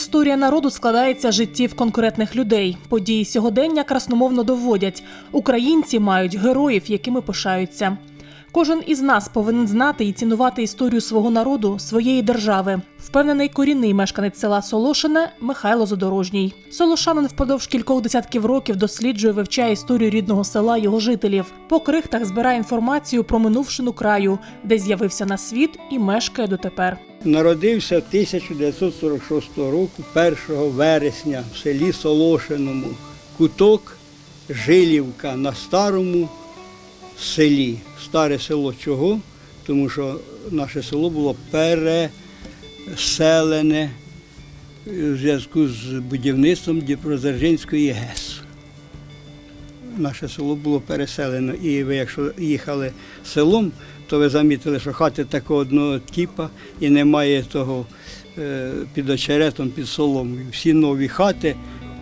Історія народу складається з життів конкретних людей. Події сьогодення красномовно доводять. Українці мають героїв, якими пишаються. Кожен із нас повинен знати і цінувати історію свого народу, своєї держави. Впевнений корінний мешканець села Солошине Михайло Задорожній. Солошанин впродовж кількох десятків років досліджує, вивчає історію рідного села, його жителів. По крихтах збирає інформацію про минувшину краю, де з'явився на світ і мешкає дотепер. Народився 1946 року, 1 вересня в селі Солошиному, куток Жилівка на старому селі. Старе село чого? Тому що наше село було переселене в зв'язку з будівництвом Дніпродзержинської ГЕС. Наше село було переселено. І ви, якщо їхали селом, то ви замітили, що хати такого одного типа і немає того е, під очеретом, під соломою. Всі нові хати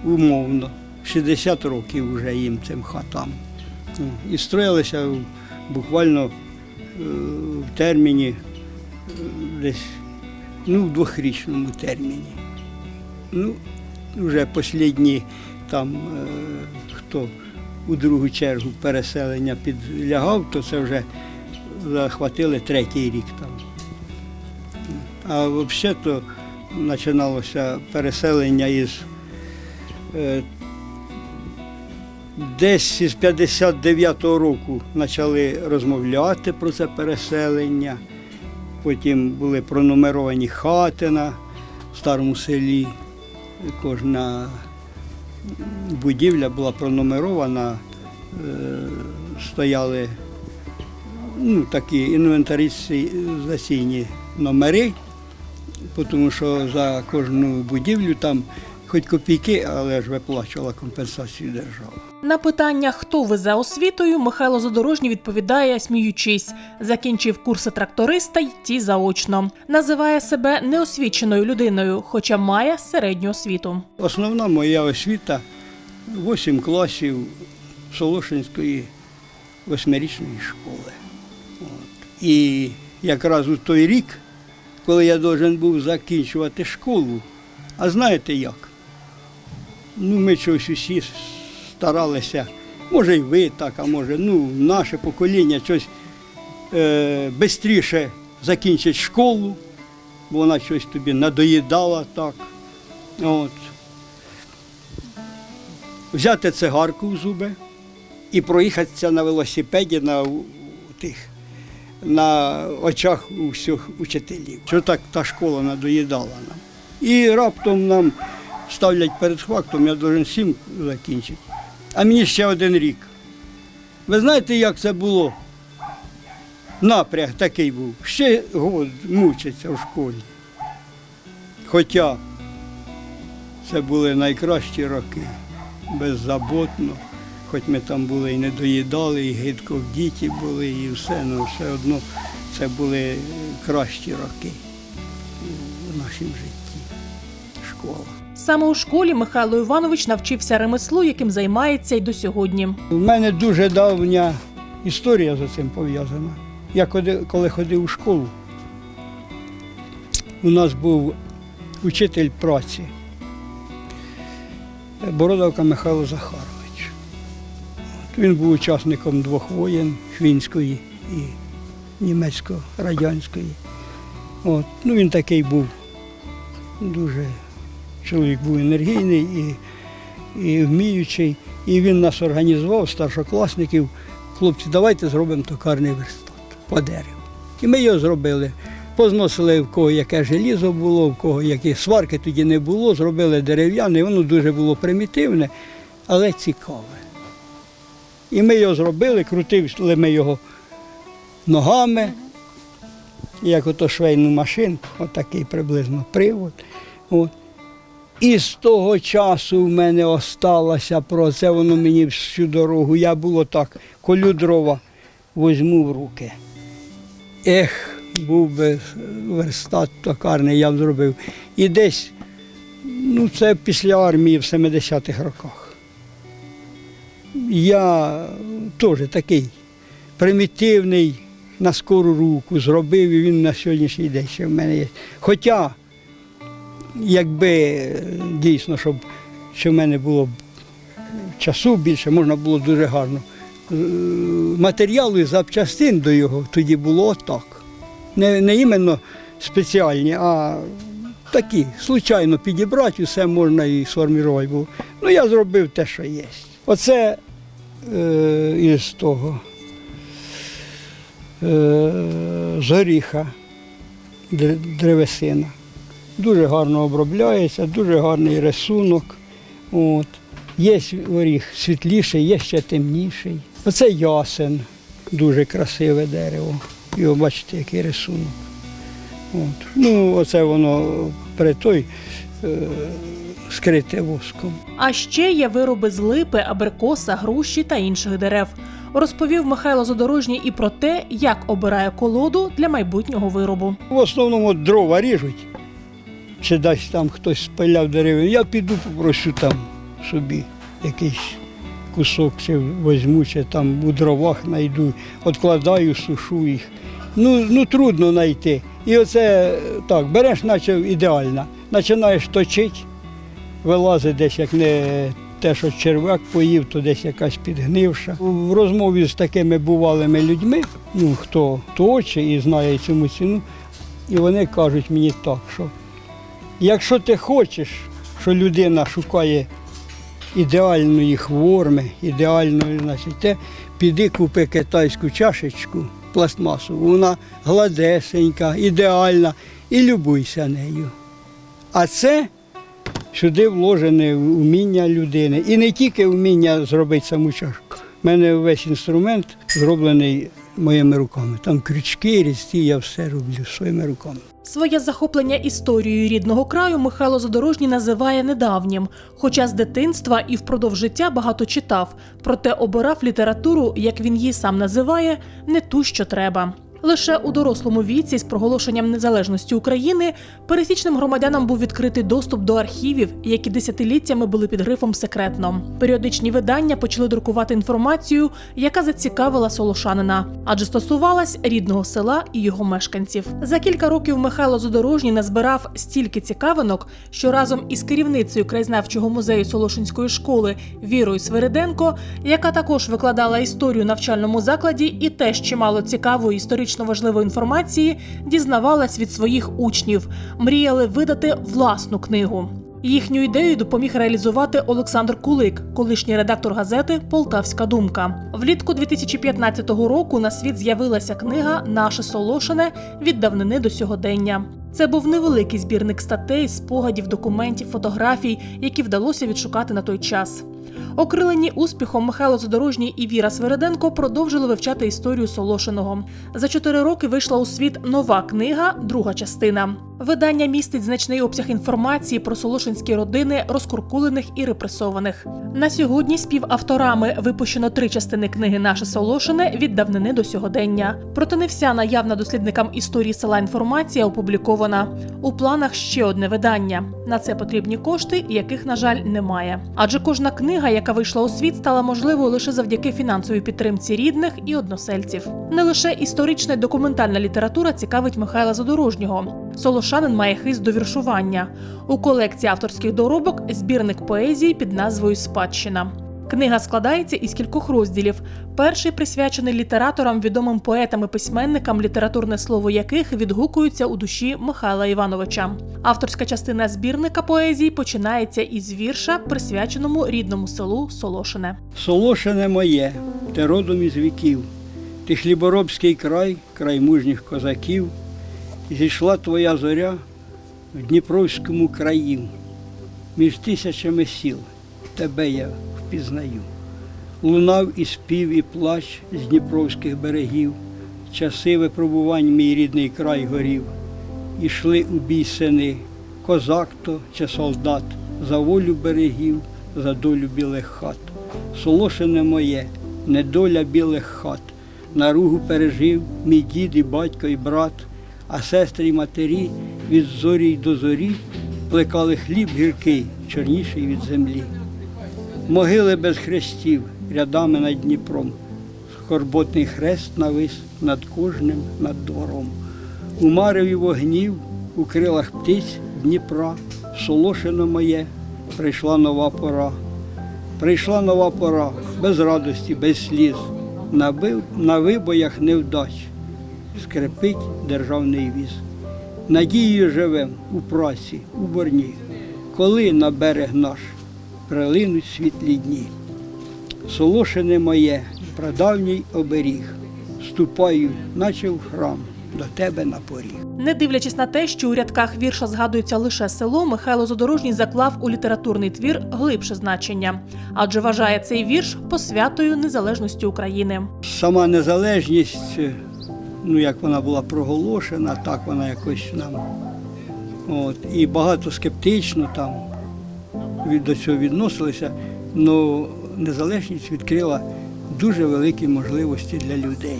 умовно. 60 років вже їм цим хатам. І строїлися буквально е, в терміні е, десь ну, в двохрічному терміні. Ну, вже останні там е, хто у другу чергу переселення підлягав, то це вже захватили третій рік там. А взагалі то починалося переселення із десь із 59-го року почали розмовляти про це переселення. Потім були пронумеровані хати на старому селі. Кожна будівля була пронумерована, е, стояли ну, такі інвентаризаційні номери, тому що за кожну будівлю там хоч копійки, але ж виплачувала компенсацію держава. На питання, хто ви за освітою, Михайло Задорожній відповідає, сміючись. Закінчив курси тракториста й ті заочно. Називає себе неосвіченою людиною, хоча має середню освіту. Основна моя освіта 8 класів Солошинської восьмирічної школи. От. І якраз у той рік, коли я должен був закінчувати школу, а знаєте як? Ну, ми чогось усі старалися, може і ви так, а може, ну, наше покоління щось е, швидше закінчить школу, бо вона щось тобі надоїдала так. От. Взяти цигарку в зуби і проїхатися на велосипеді на тих, на очах у всіх учителів. Що так та школа надоїдала нам. І раптом нам ставлять перед фактом, я должен сім закінчити. А мені ще один рік. Ви знаєте, як це було? Напряг такий був. Ще год мучиться в школі. Хоча це були найкращі роки, беззаботно. Хоч ми там були і не доїдали, і гидко в діті були, і все, але все одно це були кращі роки в нашому житті. Школа. Саме у школі Михайло Іванович навчився ремеслу, яким займається й до сьогодні. У мене дуже давня історія за цим пов'язана. Я коли, ходив у школу, у нас був учитель праці Бородавка Михайло Захарович. Він був учасником двох воєн фінської і німецько-радянської. От. Ну, він такий був дуже чоловік був енергійний і, і вміючий. І він нас організував, старшокласників. Хлопці, давайте зробимо токарний верстат по дереву. І ми його зробили. Позносили в кого яке желізо було, в кого які сварки тоді не було, зробили дерев'яне, воно дуже було примітивне, але цікаве. І ми його зробили, крутили ми його ногами, як ото швейну машинку, отакий приблизно привод. От. І з того часу в мене осталося про це, воно мені всю дорогу. Я було так, колю дрова, возьму в руки. Ех, був би верстат токарний, я б зробив. І десь, ну це після армії в 70-х роках. Я теж такий примітивний, на скору руку зробив, і він на сьогоднішній день ще в мене є. Хоча якби дійсно, щоб що в мене було б часу більше, можна було дуже гарно. Е, Матеріалу і запчастин до його тоді було так. Не, не іменно спеціальні, а такі, случайно підібрати, все можна і сформувати було. Ну, я зробив те, що є. Оце е, із того е, з горіха древесина. Дуже гарно обробляється, дуже гарний рисунок. От. Є горіх світліший, є ще темніший. Оце ясен, дуже красиве дерево. Його бачите, який рисунок. От. Ну, оце воно при той е, скрите воском. А ще є вироби з липи, абрикоса, груші та інших дерев. Розповів Михайло Задорожній і про те, як обирає колоду для майбутнього виробу. В основному дрова ріжуть, чи десь там хтось спиляв дерева. Я піду попрошу там собі якийсь кусок, чи візьму, чи там у дровах знайду, відкладаю, сушу їх. Ну, ну трудно знайти. І оце так, береш, наче ідеально, починаєш точити, вилазить десь як не те, що черв'як поїв, то десь якась підгнивша. В розмові з такими бувалими людьми, ну хто точить і знає цьому ціну, і вони кажуть мені так, що якщо ти хочеш, що людина шукає ідеальної форми, ідеальної, значить, те, піди купи китайську чашечку пластмасову, вона гладесенька, ідеальна, і любуйся нею. А це сюди вложене вміння людини. І не тільки вміння зробити саму чашку. У мене весь інструмент зроблений моїми руками. Там крючки, різці, я все роблю своїми руками. Своє захоплення історією рідного краю Михайло Задорожній називає недавнім, хоча з дитинства і впродовж життя багато читав, проте обирав літературу, як він її сам називає, не ту, що треба. Лише у дорослому віці з проголошенням незалежності України пересічним громадянам був відкритий доступ до архівів, які десятиліттями були під грифом секретно. Періодичні видання почали друкувати інформацію, яка зацікавила солошанина, адже стосувалась рідного села і його мешканців. За кілька років Михайло Задорожній назбирав стільки цікавинок, що разом із керівницею краєзнавчого музею Солошинської школи Вірою Свириденко, яка також викладала історію навчальному закладі, і теж чимало цікавої історично важливої інформації дізнавалась від своїх учнів, мріяли видати власну книгу. Їхню ідею допоміг реалізувати Олександр Кулик, колишній редактор газети Полтавська думка. Влітку 2015 року на світ з'явилася книга Наше Солошине від давнини до сьогодення. Це був невеликий збірник статей, спогадів, документів, фотографій, які вдалося відшукати на той час. Окрилені успіхом Михайло Задорожній і Віра Свериденко продовжили вивчати історію Солошиного. За чотири роки вийшла у світ нова книга, друга частина. Видання містить значний обсяг інформації про солошинські родини, розкуркулених і репресованих. На сьогодні співавторами випущено три частини книги Наше Солошине від давнини до сьогодення. Проте не вся наявна дослідникам історії села інформація опублікована. У планах ще одне видання. На це потрібні кошти, яких, на жаль, немає. Адже кожна книга, яка вийшла у світ, стала можливою лише завдяки фінансовій підтримці рідних і односельців. Не лише історична і документальна література цікавить Михайла Задорожнього. Солошанин має хист до віршування. У колекції авторських доробок збірник поезії під назвою Спадщина. Книга складається із кількох розділів. Перший присвячений літераторам, відомим поетам і письменникам, літературне слово яких відгукується у душі Михайла Івановича. Авторська частина збірника поезії починається із вірша, присвяченому рідному селу Солошине. Солошине моє, ти родом із віків, ти хліборобський край, край мужніх козаків, зійшла твоя зоря в Дніпровському краю, між тисячами сіл тебе я впізнаю. Лунав і спів, і плач з дніпровських берегів, часи випробувань мій рідний край горів. Ішли у бій сини, козак то чи солдат, за волю берегів, за долю білих хат. Солошине моє, недоля білих хат. Наругу пережив мій дід і батько і брат, а сестри й матері від зорі й до зорі плекали хліб гіркий, чорніший від землі. Могили без хрестів рядами над Дніпром. Скорботний хрест навис над кожним над двором. У мареві вогнів, у крилах птиць Дніпра, Солошино моє, прийшла нова пора. Прийшла нова пора, без радості, без сліз. На, бив- на вибоях невдач скрипить державний віз. Надією живем у праці, у борні, коли на берег наш прилинуть світлі дні. Солошине моє, прадавній оберіг, ступаю, наче в храм, до тебе на поріг. Не дивлячись на те, що у рядках вірша згадується лише село, Михайло Задорожній заклав у літературний твір глибше значення, адже вважає цей вірш посвятою незалежності України. Сама незалежність, ну як вона була проголошена, так вона якось нам. От, і багато скептично там до цього відносилися, але незалежність відкрила дуже великі можливості для людей.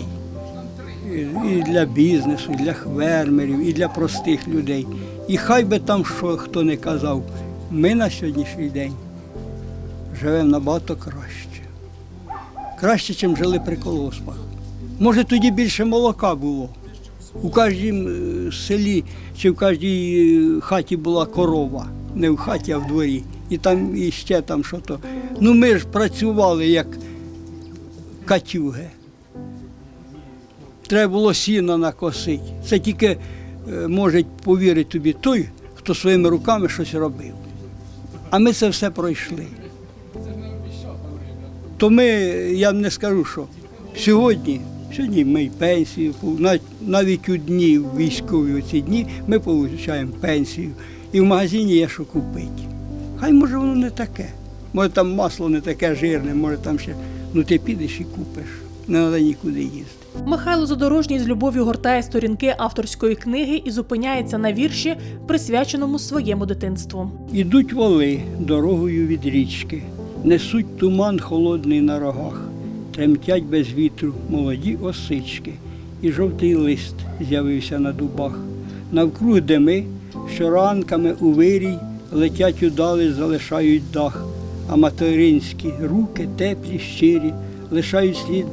І- для бізнесу, і для фермерів, і для простих людей. І хай би там що хто не казав, ми на сьогоднішній день живемо набагато краще краще, ніж жили при колоспах. Може, тоді більше молока було. У кожному е, селі чи в кожній е, хаті була корова, не в хаті, а в дворі. І там і ще там що то. Ну ми ж працювали як катюги. Треба було сіно накосити. Це тільки е, може повірити тобі той, хто своїми руками щось робив. А ми це все пройшли то ми, я не скажу, що сьогодні, сьогодні ми й пенсію, нав- навіть у дні, військові ці дні, ми отримуємо пенсію. І в магазині є що купити. Хай може воно не таке. Може там масло не таке жирне, може там ще. Ну ти підеш і купиш. Не треба нікуди їсти. Михайло Задорожній з любов'ю гортає сторінки авторської книги і зупиняється на вірші, присвяченому своєму дитинству. Ідуть воли дорогою від річки, несуть туман холодний на рогах, тремтять без вітру молоді осички, і жовтий лист з'явився на дубах. Навкруг дими, що ранками у вирій летять удали, залишають дах, а материнські руки теплі, щирі, лишають слід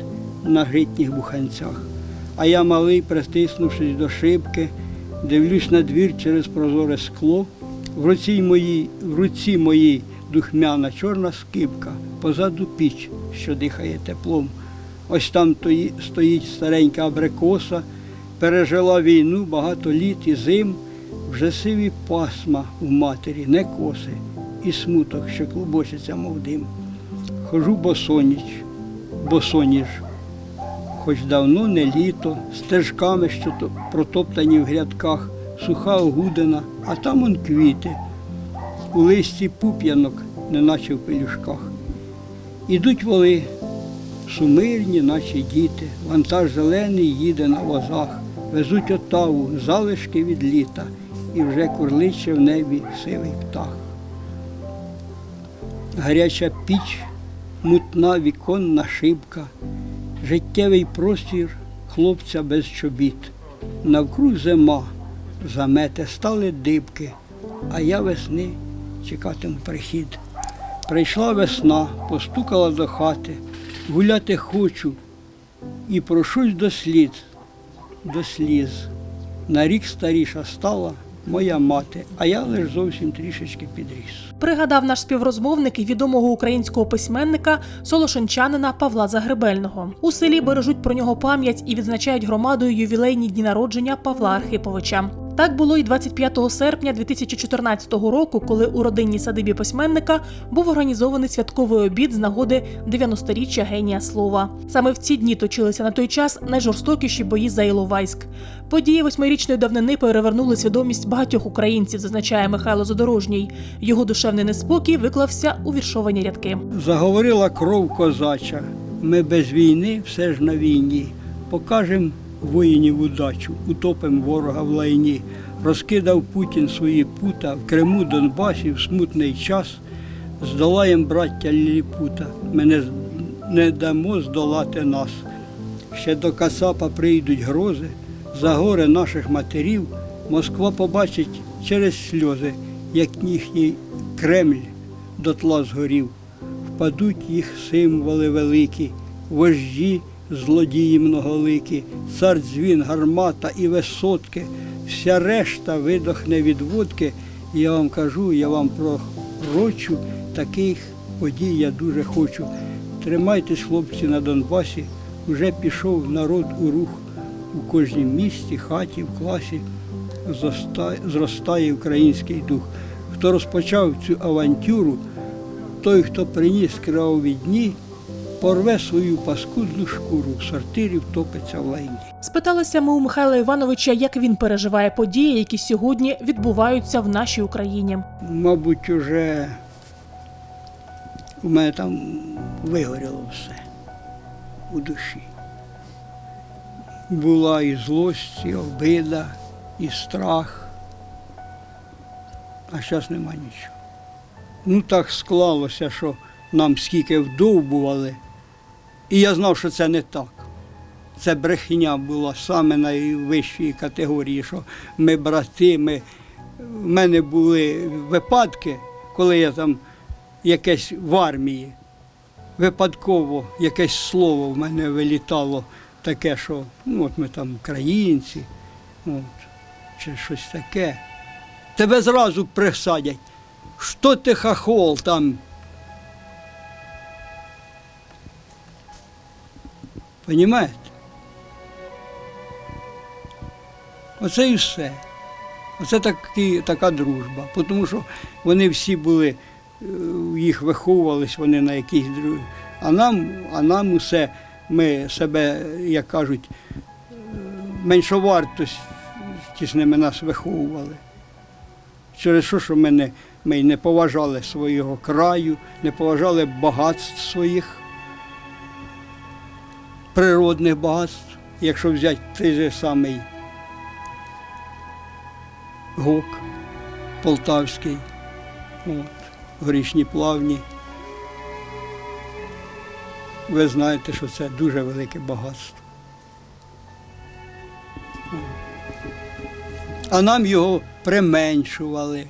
на гритніх буханцях. А я малий, притиснувшись до шибки, дивлюсь на двір через прозоре скло. В руці моїй, в руці моїй духмяна чорна скипка, позаду піч, що дихає теплом. Ось там тої- стоїть старенька абрикоса, пережила війну багато літ і зим, вже сиві пасма у матері, не коси, і смуток, що клубочиться, мов дим. Хожу босоніч, босоніж, хоч давно не літо, стежками, що протоптані в грядках, суха огудина, а там он квіти, у листі пуп'янок, неначе в пелюшках. Ідуть воли, сумирні, наче діти, вантаж зелений їде на возах, везуть отаву, залишки від літа, і вже курличе в небі сивий птах. Гаряча піч, мутна віконна шибка, життєвий простір хлопця без чобіт. Навкруг зима, замете стали дибки, а я весни чекатиму прихід. Прийшла весна, постукала до хати, гуляти хочу і прошусь до слід, до сліз. На рік старіша стала моя мати, а я лиш зовсім трішечки підріс. Пригадав наш співрозмовник і відомого українського письменника солошенчанина Павла Загребельного. У селі бережуть про нього пам'ять і відзначають громадою ювілейні дні народження Павла Архиповича. Так було і 25 серпня 2014 року, коли у родинній садибі письменника був організований святковий обід з нагоди 90-річчя генія слова. Саме в ці дні точилися на той час найжорстокіші бої за Іловайськ. Події восьмирічної давнини перевернули свідомість багатьох українців, зазначає Михайло Задорожній. Його душевний неспокій виклався у віршовані рядки. Заговорила кров козача. Ми без війни все ж на війні. Покажем воїнів удачу, утопим ворога в лайні. Розкидав Путін свої пута в Криму, Донбасі в смутний час. Здолаєм браття Ліліпута. Ми не, не дамо здолати нас. Ще до Касапа прийдуть грози, за гори наших матерів. Москва побачить через сльози, як їхній Кремль дотла згорів. Впадуть їх символи великі, вожді, злодії многоликі, цар дзвін, гармата і висотки. Вся решта видохне від водки, я вам кажу, я вам пророчу таких подій я дуже хочу. Тримайтесь, хлопці, на Донбасі. Вже пішов народ у рух у кожній місті, хаті, в класі. Зростає український дух. Хто розпочав цю авантюру, той, хто приніс криваві дні, порве свою паскудну шкуру в сортирі втопиться в лайні. Спиталися ми у Михайла Івановича, як він переживає події, які сьогодні відбуваються в нашій Україні. Мабуть, уже у мене там вигоріло все у душі. Була і злость, і обида, і страх. А зараз нема нічого. Ну так склалося, що нам скільки вдовбували. І я знав, що це не так. Це брехня була саме найвищої категорії, що ми брати, ми в мене були випадки, коли я там якесь в армії, випадково якесь слово в мене вилітало таке, що ну, от ми там українці, от, чи щось таке. Тебе зразу присадять. Що ти хахол там? Понімаєте? Оце і все. Оце такі, така дружба. Тому що вони всі були, їх виховувались вони на якійсь друг. А нам, а нам усе, ми себе, як кажуть, меншовартості з ними нас виховували. Через що, що ми не, ми не поважали свого краю, не поважали багатств своїх, природних багатств, якщо взяти той же самий ГОК Полтавський, от, горішні плавні. Ви знаєте, що це дуже велике багатство. А нам його применшували.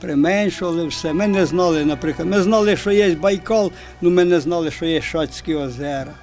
Применшували все. Ми не знали, наприклад, ми знали, що є Байкал, але ми не знали, що є Шацькі озера.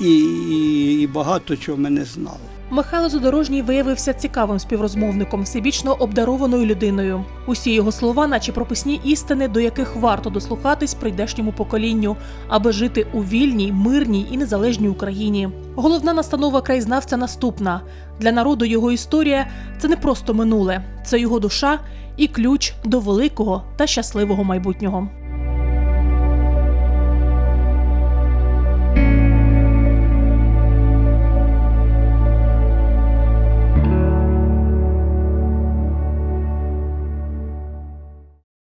І, і, і багато чого ми не знали. Михайло Задорожній виявився цікавим співрозмовником, всебічно обдарованою людиною. Усі його слова, наче прописні істини, до яких варто дослухатись прийдешньому поколінню, аби жити у вільній, мирній і незалежній Україні. Головна настанова краєзнавця наступна: для народу його історія це не просто минуле, це його душа і ключ до великого та щасливого майбутнього.